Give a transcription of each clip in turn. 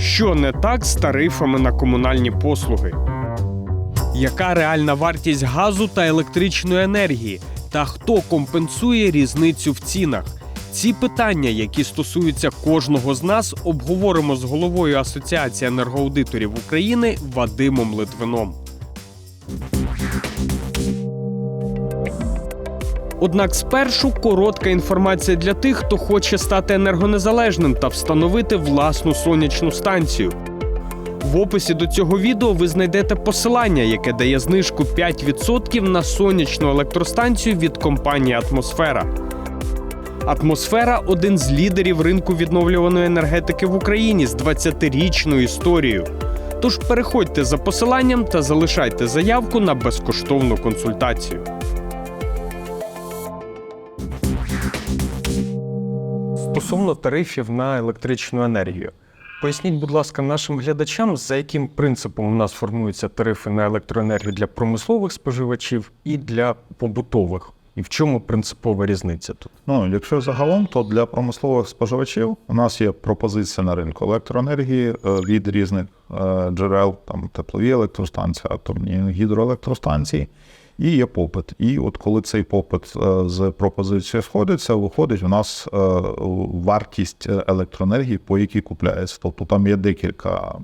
Що не так з тарифами на комунальні послуги? Яка реальна вартість газу та електричної енергії? Та хто компенсує різницю в цінах? Ці питання, які стосуються кожного з нас, обговоримо з головою Асоціації енергоаудиторів України Вадимом Литвином. Однак спершу коротка інформація для тих, хто хоче стати енергонезалежним та встановити власну сонячну станцію. В описі до цього відео ви знайдете посилання, яке дає знижку 5% на сонячну електростанцію від компанії Атмосфера. Атмосфера один з лідерів ринку відновлюваної енергетики в Україні з 20-річною історією. Тож переходьте за посиланням та залишайте заявку на безкоштовну консультацію. Стосовно тарифів на електричну енергію. Поясніть, будь ласка, нашим глядачам, за яким принципом у нас формуються тарифи на електроенергію для промислових споживачів і для побутових. І в чому принципова різниця тут? Ну, якщо загалом, то для промислових споживачів у нас є пропозиція на ринку електроенергії е, від різних е, джерел, там теплові електростанції, атомні гідроелектростанції, і є попит. І от коли цей попит е, з пропозицією сходиться, виходить у нас е, вартість електроенергії, по якій купляється. Тобто там є декілька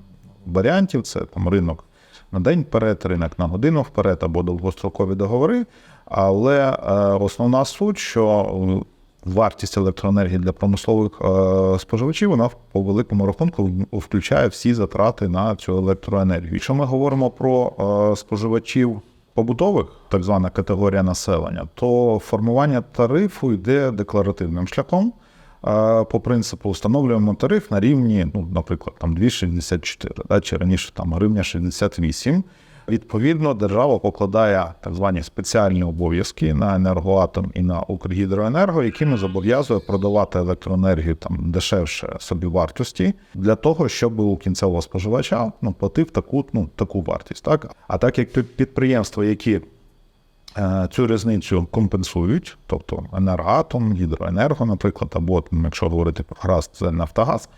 варіантів: це там ринок на день вперед, ринок на годину вперед або довгострокові договори. Але е, основна суть, що е, вартість електроенергії для промислових е, споживачів вона по великому рахунку включає всі затрати на цю електроенергію. Якщо ми говоримо про е, споживачів побутових, так звана категорія населення, то формування тарифу йде декларативним шляхом. По принципу встановлюємо тариф на рівні, ну, наприклад, там 2,64, да, чи раніше там гривня 68. Відповідно, держава покладає так звані спеціальні обов'язки на енергоатом і на Укргідроенерго, якими зобов'язує продавати електроенергію там дешевше собівартості для того, щоб у кінцевого споживача ну, платив таку, ну, таку вартість. Так? А так як підприємства, які е, цю різницю компенсують, тобто енергоатом, гідроенерго, наприклад, або якщо говорити про ГРАС, це Нафтогаз,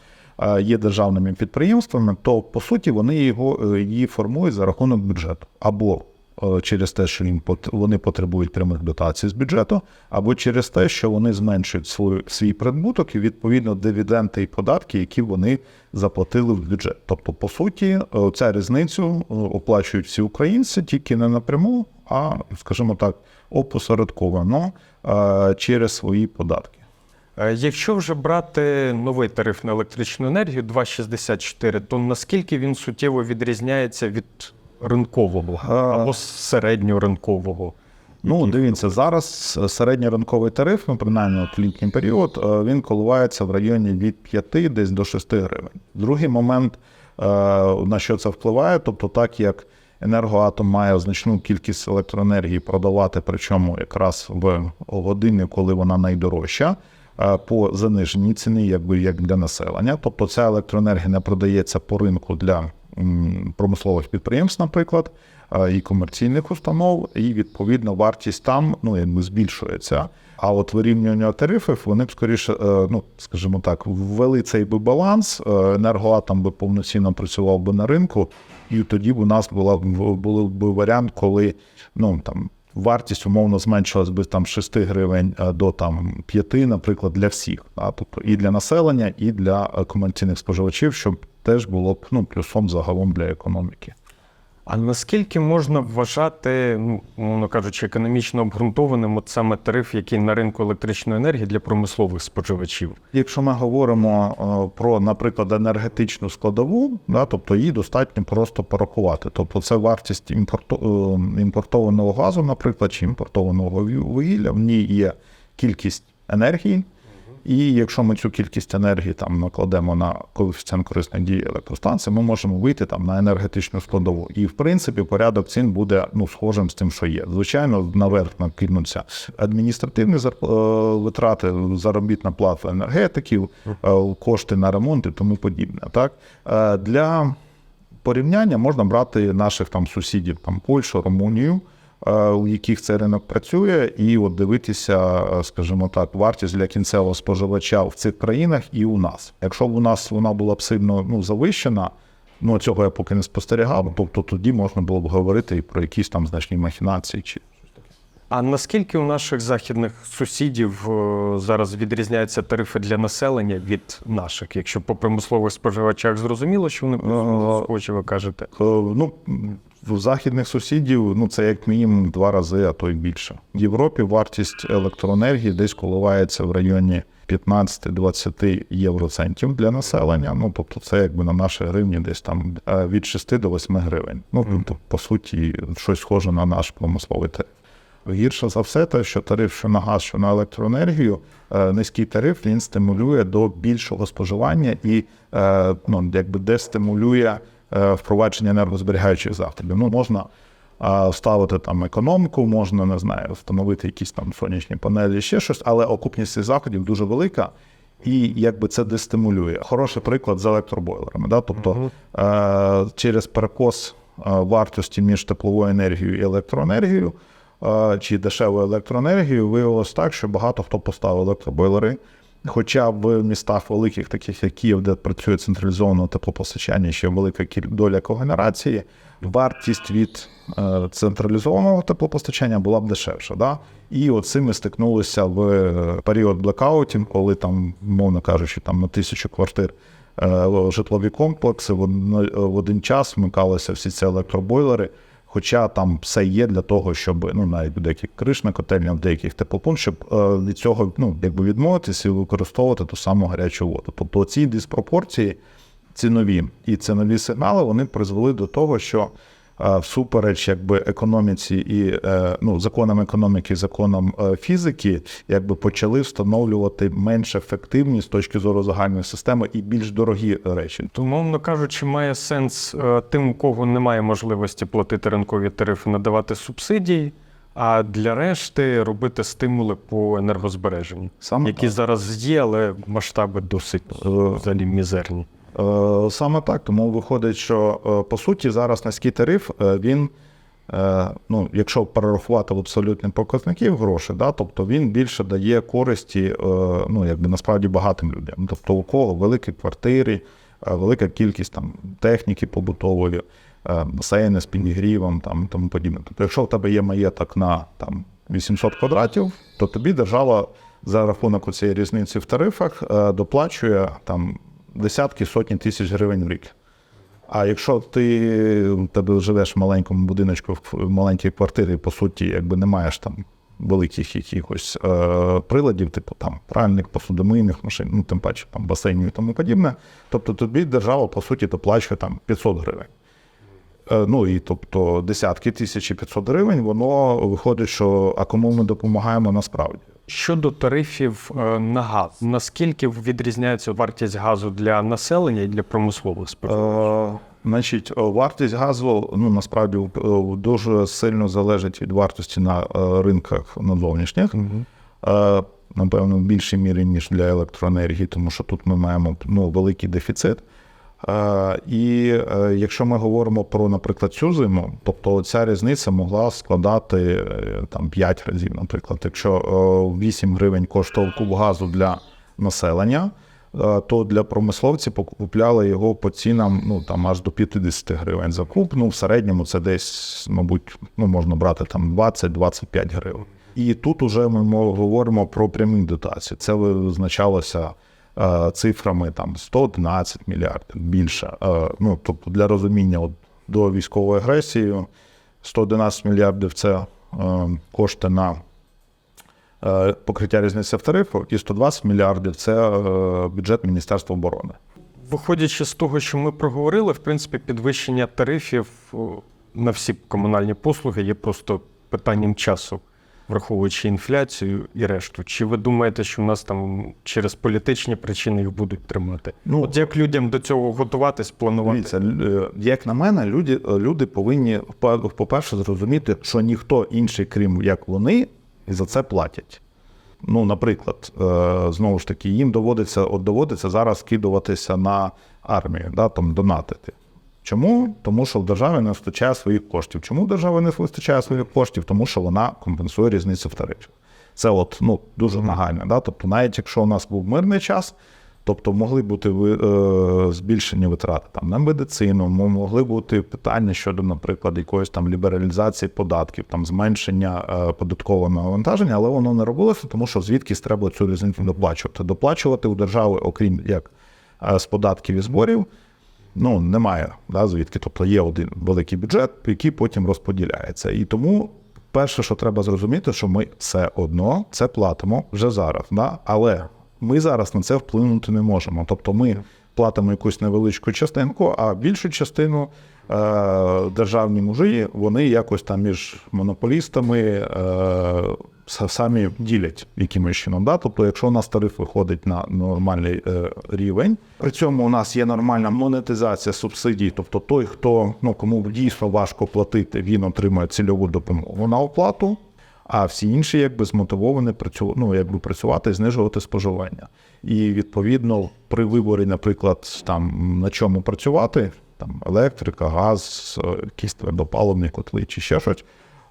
є державними підприємствами, то по суті вони його е, її формують за рахунок бюджету або е, через те, що їм вони потребують прямих дотацій з бюджету, або через те, що вони зменшують свій, свій прибуток і відповідно дивіденди і податки, які вони заплатили в бюджет. Тобто, по суті, е, ця різницю е, оплачують всі українці тільки не напряму, а скажімо так, опосередковано е, через свої податки. Е, Якщо вже брати новий тариф на електричну енергію 2,64, то наскільки він суттєво відрізняється від ринкового або середньоринкового? Ну, дивіться, зараз середньоринковий тариф, ну, принаймні в літній період, е, він коливається в районі від 5 десь до 6 гривень. Другий момент, е, на що це впливає, тобто так як енергоатом має значну кількість електроенергії продавати, причому якраз в години, коли вона найдорожча. Е, По заниженій ціні, якби як для населення, тобто ця електроенергія не продається по ринку для промислових підприємств, наприклад, е, і комерційних установ, і відповідно вартість там ну якби збільшується. А от вирівнювання тарифів вони б скоріше, е, ну скажімо так, ввели цей би баланс. Енергоатом би повноцінно працював би на ринку, і тоді б у нас була б був би варіант, коли ну там. Вартість умовно зменшилась би там з 6 гривень е, до там 5, наприклад, для всіх, а тобто і для населення, і для е, комерційних споживачів, щоб теж було б ну плюсом загалом для економіки. А наскільки можна вважати, ну, кажучи, економічно обґрунтованим от саме тариф, який на ринку електричної енергії для промислових споживачів? Якщо ми говоримо е, про, наприклад, енергетичну складову, да, тобто її достатньо просто порахувати. Тобто це вартість імпорто, е, імпортованого газу, наприклад, чи імпортованого вугілля, в ній є кількість енергії. І якщо ми цю кількість енергії там накладемо на коефіцієнт корисної дії електростанції, ми можемо вийти там на енергетичну складову. І в принципі порядок цін буде ну схожим з тим, що є. Звичайно, наверх накинуться адміністративні е, витрати, заробітна плата енергетиків, е, кошти на ремонт і тому подібне. Так Е, для порівняння можна брати наших там сусідів, там Польщу, Румунію. Е, у яких цей ринок працює, і от дивитися, е, скажімо так, вартість для кінцевого споживача в цих країнах і у нас. Якщо б у нас вона була б сильно ну, завищена, ну цього я поки не спостерігав, тобто тоді можна було б говорити і про якісь там значні махінації чи А наскільки у наших західних сусідів е, зараз відрізняються тарифи для населення від наших? Якщо по промислових споживачах зрозуміло, що вони плюс-мінус схожі, ви кажете. Е, Ну, в західних сусідів ну, це як мінімум два рази, а то й більше. В Європі вартість електроенергії десь коливається в районі 15-20 євроцентів для населення. Ну, тобто, це якби на наші гривні десь там е, від 6 до 8 гривень. Ну, тобто, по суті, щось схоже на наш промисловий тариф. Гірше за все, те, що тариф що на газ, що на електроенергію, е, низький тариф він стимулює до більшого споживання і е, ну, якби дестимулює е, впровадження енергозберігаючих заходів. Ну, можна ставити там економіку, можна не знаю, встановити якісь там сонячні панелі, ще щось, але окупність цих заходів дуже велика. І якби це дестимулює. Хороший приклад з електробойлерами. Да? Тобто е, через перекос вартості між тепловою енергією і електроенергією чи дешевою електроенергією виявилось так, що багато хто поставив електробойлери. Хоча в містах великих, таких як Київ, де працює централізоване теплопостачання, ще велика доля когенерації, вартість від е, централізованого теплопостачання була б дешевша. Да? І от цим ми стикнулися в е, період блекаутів, коли там, мовно кажучи, там на тисячу квартир е, житлові комплекси в один час вмикалися всі ці електробойлери. Хоча там все є для того, щоб ну навіть в деяких кришна котельня, в деяких теплопунктах, щоб е, від цього ну якби відмовитися і використовувати ту саму гарячу воду. Тобто ці диспропорції цінові і цінові сигнали вони призвели до того, що всупереч якби економіці і е, ну законам економіки, законам е, фізики, якби почали встановлювати менш ефективні з точки зору загальної системи і більш дорогі речі. То, мовно кажучи, має сенс е, тим, у кого немає можливості платити ринкові тарифи, надавати субсидії, а для решти робити стимули по енергозбереженню, Саме які так. зараз є, але масштаби досить Е, взагалі мізерні. Е, Саме так, тому виходить, що е, по суті зараз низький тариф е, він, ну, якщо перерахувати в абсолютні показники в гроші, да, тобто він більше дає користі ну, якби насправді багатим людям. Тобто у кого великі квартири, велика кількість там, техніки побутової, басейни з підігрівом там, тому подібне. Тобто, якщо в тебе є маєток на там, 800 квадратів, то тобі держава за рахунок цієї різниці в тарифах доплачує там десятки, сотні тисяч гривень в рік. А якщо ти тебе живеш в маленькому будиночку, в маленькій квартирі, по суті, якби не маєш там великих якихось е, приладів, типу там пральних, посудомийних машин, ну тим паче там басейнів і тому подібне, тобто тобі держава, по суті, доплачує там 500 гривень. Е, Ну і тобто десятки тисяч і 500 гривень, воно виходить, що а кому ми допомагаємо насправді. Щодо тарифів е, на газ, наскільки відрізняється вартість газу для населення і для промислових споживачів? Е, Значить, е, вартість газу ну насправді дуже сильно залежить від вартості на ринках на зовнішніх. Напевно, в більшій мірі, ніж для електроенергії, тому що тут ми маємо ну, великий дефіцит. Е, І е, якщо ми говоримо про, наприклад, цю зиму, тобто ця різниця могла складати е, там 5 разів. Наприклад, якщо е, 8 гривень коштував куб газу для населення, то для промисловців покупляли його по цінам ну там аж до 50 гривень за куб. Ну в середньому це десь, мабуть, ну можна брати там 20-25 гривень. І тут уже ми мо- говоримо про прямі дотації. Це визначалося цифрами там 111 мільярдів більше. Е, ну тобто для розуміння от, до військової агресії 111 мільярдів це е, кошти на е, покриття різниці в тарифу, і 120 мільярдів це е, бюджет Міністерства оборони. Виходячи з того, що ми проговорили, в принципі, підвищення тарифів на всі комунальні послуги є просто питанням часу, враховуючи інфляцію і решту. Чи ви думаєте, що в нас там через політичні причини їх будуть тримати? Ну, От як людям до цього готуватись, планувати? Дивіться, е, як на мене, люди, люди повинні по- по-перше зрозуміти, що ніхто інший, крім як вони, і за це платять. Ну, наприклад, е, знову ж таки, їм доводиться, от доводиться зараз скидуватися на армію, да, там, донатити. Чому? Тому що в державі не вистачає своїх коштів. Чому в держави не вистачає своїх коштів? Тому що вона компенсує різницю в тарифі. Це от ну дуже нагально. Да? Тобто, навіть якщо у нас був мирний час, тобто могли бути е, збільшені витрати там на медицину, могли бути питання щодо, наприклад, якоїсь там лібералізації податків, там зменшення е, податкового навантаження, але воно не робилося, тому що звідкись треба цю різницю доплачувати. Доплачувати у держави, окрім як е, з податків і зборів, ну немає да, звідки. Тобто є один великий бюджет, який потім розподіляється. І тому перше, що треба зрозуміти, що ми все одно це платимо вже зараз. Да? Але ми зараз на це вплинути не можемо. Тобто ми платимо якусь невеличку частинку, а більшу частину е, державні мужі вони якось там між монополістами е, самі ділять якимось чином. Да? Тобто, якщо у нас тариф виходить на нормальний е, рівень, при цьому у нас є нормальна монетизація субсидій, тобто той, хто ну кому дійсно важко платити, він отримує цільову допомогу на оплату. А всі інші якби змотивовані працю... ну, якби працювати знижувати споживання. І відповідно при виборі, наприклад, там на чому працювати, там електрика, газ, е, якісь твердопаливні котли чи ще щось.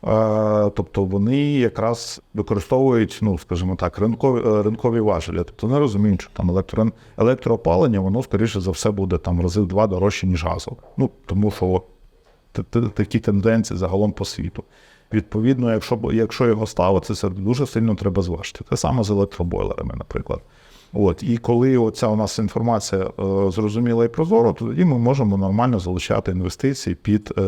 Е, Тобто вони якраз використовують, ну скажімо так, ринкові, е, ринкові важелі. Тобто не розуміють, що там електро... електроопалення, воно скоріше за все буде там рази два дорожче, ніж газове. Ну тому що такі тенденції загалом по світу. Відповідно, якщо, якщо його ставити, це дуже сильно треба зважити. Те саме з електробойлерами, наприклад. От, і коли оця у нас інформація е, зрозуміла і прозора, то тоді ми можемо нормально залучати інвестиції під е,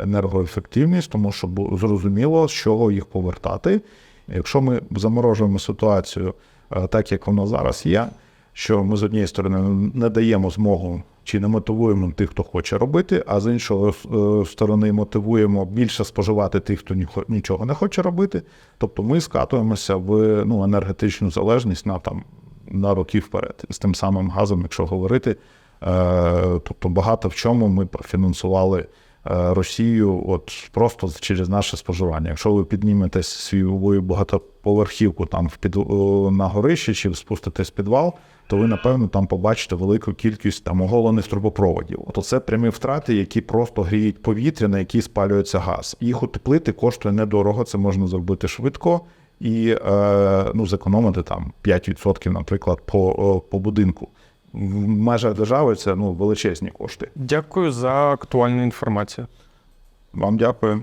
енергоефективність, тому що зрозуміло, з чого їх повертати. Якщо ми заморожуємо ситуацію е, так, як вона зараз є, що ми з однієї сторони не даємо змогу чи не мотивуємо тих, хто хоче робити, а з іншої е, сторони мотивуємо більше споживати тих, хто нічого не хоче робити. Тобто ми скатуємося в ну, енергетичну залежність на там на роки вперед. З тим самим газом, якщо говорити, е, тобто багато в чому ми профінансували е, Росію от просто через наше споживання. Якщо ви піднімете свою багатоповерхівку там в під, на горище чи спуститесь в підвал, то ви, напевно, там побачите велику кількість там оголених трубопроводів. От це прямі втрати, які просто гріють повітря, на які спалюється газ. Їх утеплити коштує недорого, це можна зробити швидко і е, ну, зекономити там 5%, наприклад, по, по будинку. В межах держави це ну, величезні кошти. Дякую за актуальну інформацію. Вам дякую.